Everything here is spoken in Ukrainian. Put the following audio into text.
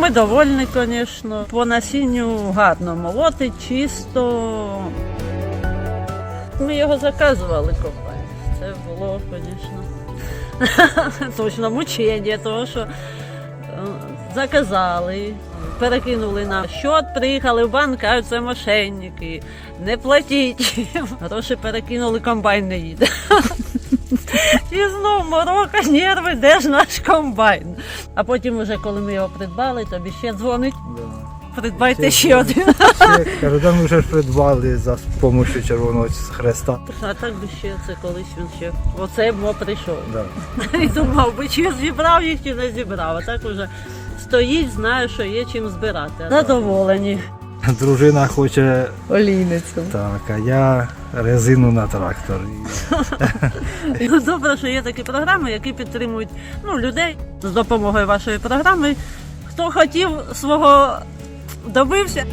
ми довольні, звісно. По насінню гарно молотить, чисто. Ми його заказували комбайн. Це було, звісно, точно мучення, тому що е, заказали, перекинули на счет, приїхали в банк, кажуть, це мошенники, не платіть. Гроші перекинули, комбайн не їде. Морока, нерви, де ж наш комбайн? А потім, уже, коли ми його придбали, тобі ще дзвонить, придбайте ще один. Ще, кажу, да ми вже ж придбали за допомогою Червоного Хреста. А так би ще це колись він ще. Оце б прийшов. Да. І думав би, чи зібрав їх, чи не зібрав. А так уже стоїть, знає, що є чим збирати. Задоволені. Дружина хоче Олійницю. так, а я резину на трактор. Ну, Добре, що є такі програми, які підтримують ну, людей з допомогою вашої програми. Хто хотів свого добився.